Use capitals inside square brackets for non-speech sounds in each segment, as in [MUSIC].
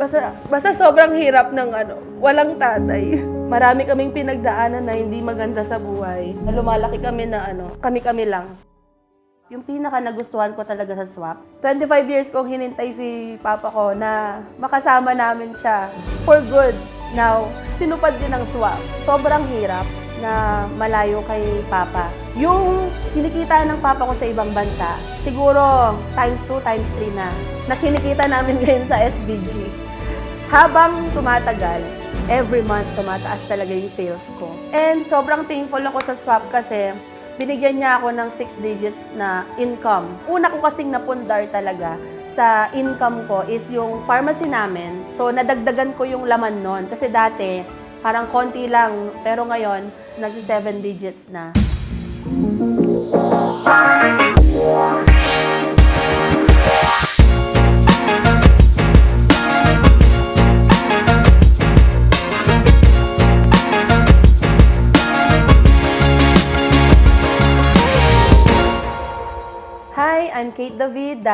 Basta, basta sobrang hirap ng ano, walang tatay. Marami kaming pinagdaanan na hindi maganda sa buhay. Na lumalaki kami na ano, kami-kami lang. Yung pinaka nagustuhan ko talaga sa swap, 25 years kong hinintay si papa ko na makasama namin siya for good. Now, tinupad din ang swap. Sobrang hirap na malayo kay papa. Yung kinikita ng papa ko sa ibang bansa, siguro times 2, times 3 na, na kinikita namin [LAUGHS] ngayon sa SBG. Habang tumatagal, every month tumataas talaga yung sales ko. And sobrang thankful ako sa swap kasi binigyan niya ako ng 6 digits na income. Una ko kasing napundar talaga sa income ko is yung pharmacy namin. So, nadagdagan ko yung laman nun. Kasi dati, parang konti lang. Pero ngayon, nagsi 7 digits na.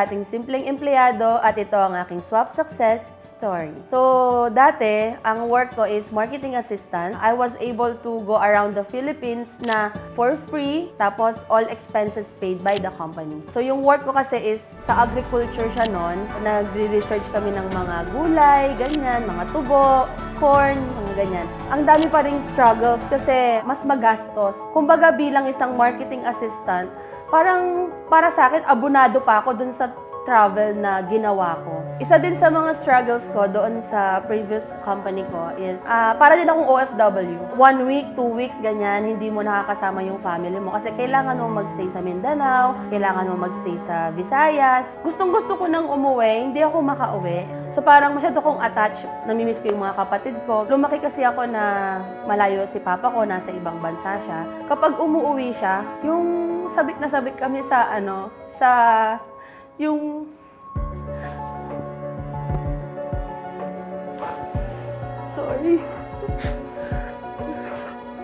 Dating simpleng empleyado at ito ang aking swap success story. So, dati, ang work ko is marketing assistant. I was able to go around the Philippines na for free, tapos all expenses paid by the company. So, yung work ko kasi is sa agriculture siya noon. Nagre-research kami ng mga gulay, ganyan, mga tubo, corn, mga ganyan. Ang dami pa ring struggles kasi mas magastos. Kumbaga bilang isang marketing assistant, parang para sa akin, abunado pa ako dun sa travel na ginawa ko. Isa din sa mga struggles ko doon sa previous company ko is, ah, para din akong OFW. One week, two weeks, ganyan, hindi mo nakakasama yung family mo. Kasi kailangan mo magstay sa Mindanao, kailangan mo magstay sa Visayas. Gustong gusto ko nang umuwi, hindi ako makauwi. So parang masyado kong attached, namimiss ko yung mga kapatid ko. Lumaki kasi ako na malayo si papa ko, nasa ibang bansa siya. Kapag umuwi siya, yung sabik na sabik kami sa ano, sa yung Sorry.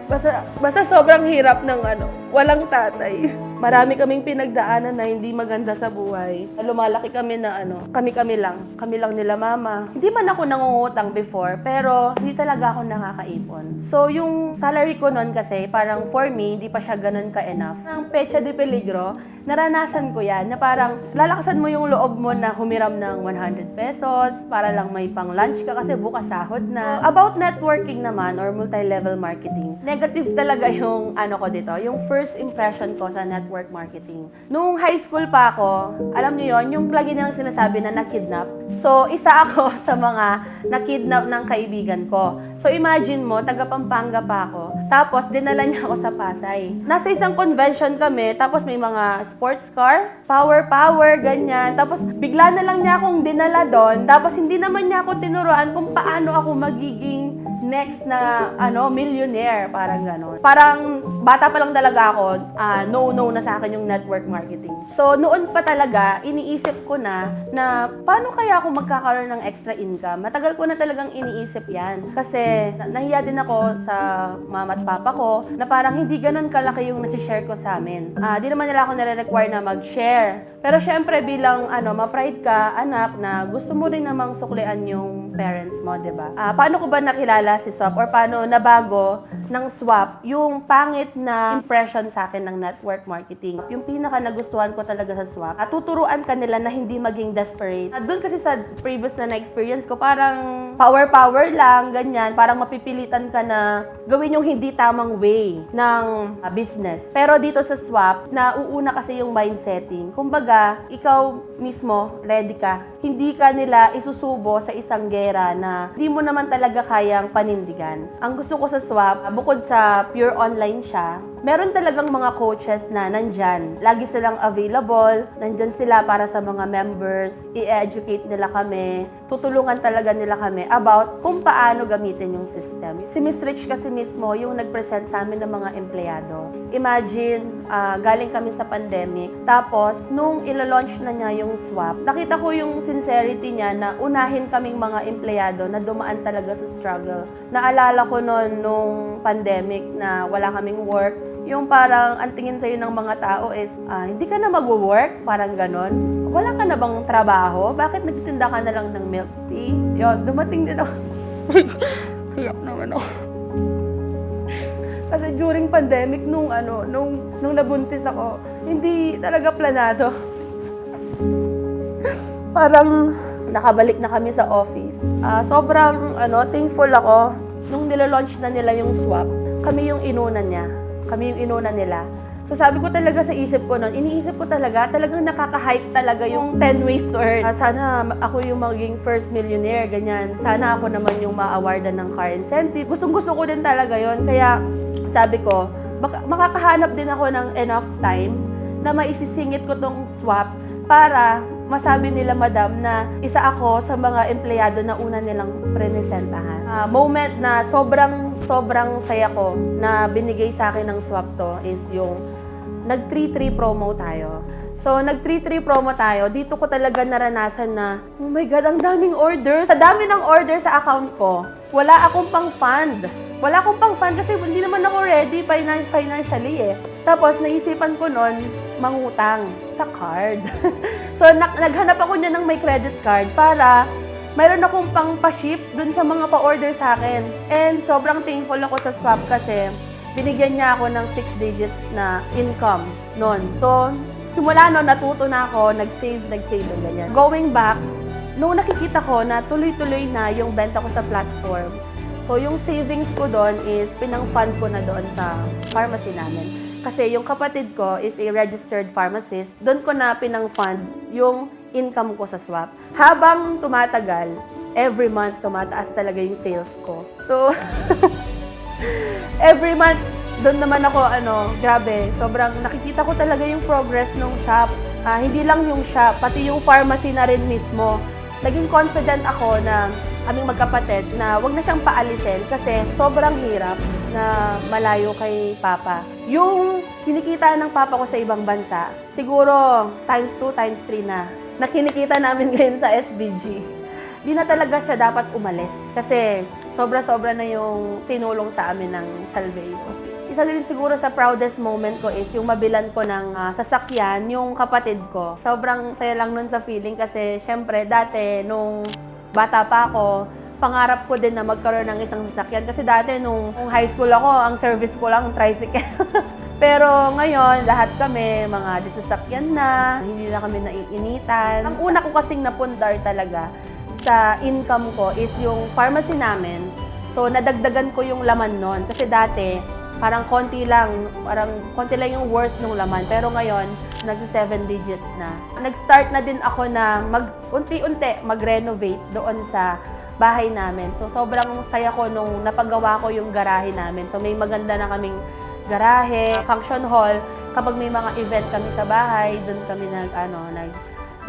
Basta, basta sobrang hirap ng ano, walang tatay. Marami kaming pinagdaanan na hindi maganda sa buhay. Lumalaki kami na ano, kami-kami lang. Kami lang nila mama. Hindi man ako nangungutang before, pero hindi talaga ako nakakaipon. So, yung salary ko noon kasi, parang for me, hindi pa siya ganun ka-enough. Ang pecha de peligro, naranasan ko yan, na parang lalakasan mo yung loob mo na humiram ng 100 pesos para lang may pang lunch ka kasi bukas sahod na. About networking naman or multi-level marketing, negative talaga yung ano ko dito, yung first impression ko sa network marketing. Nung high school pa ako, alam niyo yon yung lagi nilang sinasabi na nakidnap. So, isa [LAUGHS] ako sa mga nakidnap ng kaibigan ko. So, imagine mo, taga Pampanga pa ako. Tapos, dinala niya ako sa Pasay. Nasa isang convention kami, tapos may mga sports car, power, power, ganyan. Tapos, bigla na lang niya akong dinala doon. Tapos, hindi naman niya ako tinuruan kung paano ako magiging next na ano millionaire parang ganon. Parang bata pa lang talaga ako, ah, no-no na sa akin yung network marketing. So noon pa talaga iniisip ko na na paano kaya ako magkakaroon ng extra income. Matagal ko na talagang iniisip 'yan kasi na- nahiya din ako sa mama at papa ko na parang hindi ganon kalaki yung nasi-share ko sa amin. Ah, di naman nila ako nare-require na mag-share. Pero syempre bilang ano, ma-pride ka anak na gusto mo rin namang suklian yung parents mo, 'di ba? Ah, paano ko ba nakilala si Swap or paano nabago ng Swap yung pangit na impression sa akin ng network marketing? Yung pinaka nagustuhan ko talaga sa Swap, at tuturuan ka nila na hindi maging desperate. Ah, Doon kasi sa previous na na-experience ko, parang power-power lang, ganyan. Parang mapipilitan ka na gawin yung hindi tamang way ng ah, business. Pero dito sa Swap, nauuna kasi yung mindsetting. Kumbaga, ikaw mismo, ready ka. Hindi ka nila isusubo sa isang gera na di mo naman talaga kayang panindigan. Ang gusto ko sa Swap, bukod sa pure online siya, meron talagang mga coaches na nandyan. Lagi silang available, nandyan sila para sa mga members, i-educate nila kami, tutulungan talaga nila kami about kung paano gamitin yung system. Si Miss Rich kasi mismo yung nag-present sa amin ng mga empleyado. Imagine, ah, galing kami sa pandemic, tapos nung ilo-launch na niya yung swap, nakita ko yung sincerity niya na unahin kaming mga empleyado na dumaan talaga sa struggle. Naalala ko noon nung pandemic na wala kaming work, Yung parang ang tingin sa'yo ng mga tao is, ah, hindi ka na mag-work, parang ganon. Wala ka na bang trabaho? Bakit nagtitinda ka na lang ng milk tea? Yun, dumating din ako. [LAUGHS] Hiyak naman ako. Kasi during pandemic, nung ano, nung, nung nabuntis ako, hindi talaga planado. [LAUGHS] Parang nakabalik na kami sa office. Ah, sobrang ano, thankful ako nung nilalaunch na nila yung swap. Kami yung inuna niya. Kami yung inuna nila. So sabi ko talaga sa isip ko noon, iniisip ko talaga, talagang nakaka-hype talaga yung 10 ways to earn. Ah, sana ako yung maging first millionaire, ganyan. Sana ako naman yung ma-awardan ng car incentive. Gustong gusto ko din talaga yon Kaya sabi ko, baka- makakahanap din ako ng enough time na maisisingit ko tong swap para masabi nila madam na isa ako sa mga empleyado na una nilang prenesentahan. Ah, moment na sobrang sobrang saya ko na binigay sa akin ng swap to is yung nag 3-3 promo tayo. So, nag 3-3 promo tayo. Dito ko talaga naranasan na, oh my God, ang daming orders. Sa dami ng order sa account ko, wala akong pang fund. Wala akong pang fund kasi hindi naman ako ready finan- financially eh. Tapos, naisipan ko nun, mangutang sa card. [LAUGHS] so, na- naghanap ako niya ng may credit card para mayroon akong pang pa-ship dun sa mga pa-order sa akin. And sobrang thankful ako sa swap kasi binigyan niya ako ng 6 digits na income noon. So, simula noon, natuto na ako, nag-save, nag-save, and ganyan. Going back, nung nakikita ko na tuloy-tuloy na yung benta ko sa platform, so yung savings ko doon is pinang-fund ko na doon sa pharmacy namin. Kasi yung kapatid ko is a registered pharmacist, doon ko na pinang-fund yung income ko sa swap. Habang tumatagal, every month tumataas talaga yung sales ko. So, [LAUGHS] every month, doon naman ako, ano, grabe, sobrang nakikita ko talaga yung progress ng shop. Ah, hindi lang yung shop, pati yung pharmacy na rin mismo. Naging confident ako na aming magkapatid na wag na siyang paalisin kasi sobrang hirap na malayo kay Papa. Yung kinikita ng Papa ko sa ibang bansa, siguro times 2, times 3 na. Na kinikita namin [LAUGHS] ngayon sa SBG di na talaga siya dapat umalis. Kasi sobra-sobra na yung tinulong sa amin ng Salveyo. Isa din siguro sa proudest moment ko is yung mabilan ko ng ah, sasakyan, yung kapatid ko. Sobrang saya lang nun sa feeling kasi syempre dati nung bata pa ako, pangarap ko din na magkaroon ng isang sasakyan. Kasi dati nung, nung high school ako, ang service ko lang tricycle. [LAUGHS] Pero ngayon, lahat kami, mga disasakyan na, hindi na kami naiinitan. Ang una ko kasing napundar talaga sa income ko is yung pharmacy namin. So, nadagdagan ko yung laman nun. Kasi dati, parang konti lang, parang konti lang yung worth ng laman. Pero ngayon, nagsi 7 digits na. Nag-start na din ako na mag, unti-unti mag-renovate doon sa bahay namin. So, sobrang saya ko nung napagawa ko yung garahe namin. So, may maganda na kaming garahe, function hall. Kapag may mga event kami sa bahay, doon kami nag, ano, nag,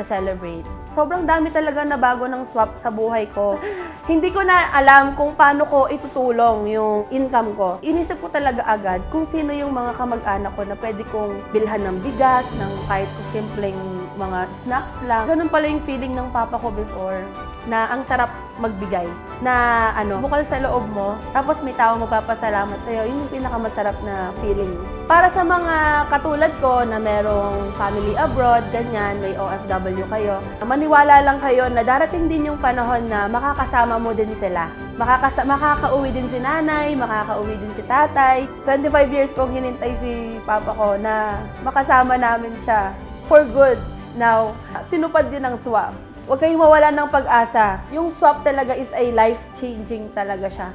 celebrate. Sobrang dami talaga na bago ng swap sa buhay ko. [LAUGHS] Hindi ko na alam kung paano ko itutulong yung income ko. Inisip ko talaga agad kung sino yung mga kamag-anak ko na pwede kong bilhan ng bigas, ng kahit simpleng mga snacks lang. Ganun pala yung feeling ng papa ko before na ang sarap magbigay. Na ano, bukal sa loob mo, tapos may tao magpapasalamat sa'yo, yun yung pinakamasarap na feeling. Para sa mga katulad ko na merong family abroad, ganyan, may OFW kayo, maniwala lang kayo na darating din yung panahon na makakasama mo din sila. Makakasa makakauwi din si nanay, makakauwi din si tatay. 25 years kong hinintay si papa ko na makasama namin siya for good. Now, tinupad din ang swap. Huwag kayong mawala ng pag-asa. Yung swap talaga is a life-changing talaga siya.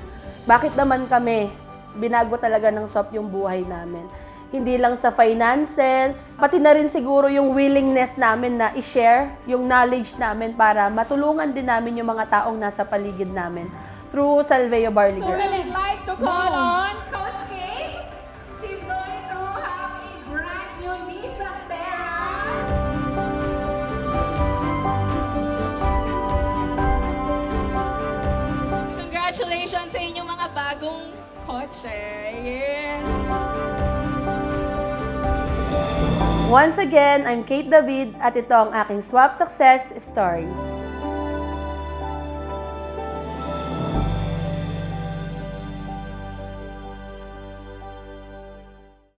Bakit naman kami, binago talaga ng swap yung buhay namin. Hindi lang sa finances, pati na rin siguro yung willingness namin na i-share yung knowledge namin para matulungan din namin yung mga taong nasa paligid namin through Salveo Barley So Girl. we'd like to call on bagong kotse. Yeah. Once again, I'm Kate David at ito ang aking swap success story.